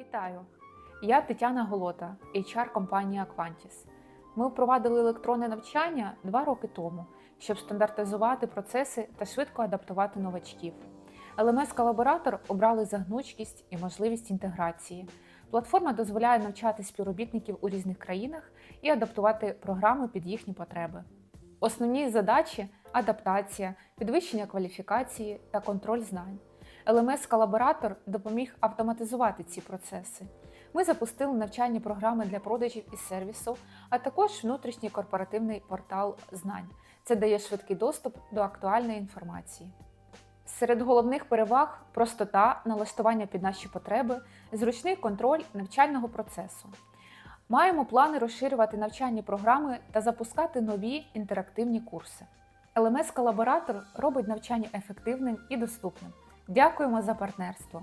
Вітаю! Я Тетяна Голота, HR компанії Aquantis. Ми впровадили електронне навчання два роки тому, щоб стандартизувати процеси та швидко адаптувати новачків. LMS колаборатор обрали за гнучкість і можливість інтеграції. Платформа дозволяє навчати співробітників у різних країнах і адаптувати програми під їхні потреби. Основні задачі адаптація, підвищення кваліфікації та контроль знань. LMS колаборатор допоміг автоматизувати ці процеси. Ми запустили навчальні програми для продажів і сервісу, а також внутрішній корпоративний портал знань. Це дає швидкий доступ до актуальної інформації. Серед головних переваг простота, налаштування під наші потреби, зручний контроль навчального процесу. Маємо плани розширювати навчальні програми та запускати нові інтерактивні курси. LMS колаборатор робить навчання ефективним і доступним. Дякуємо за партнерство!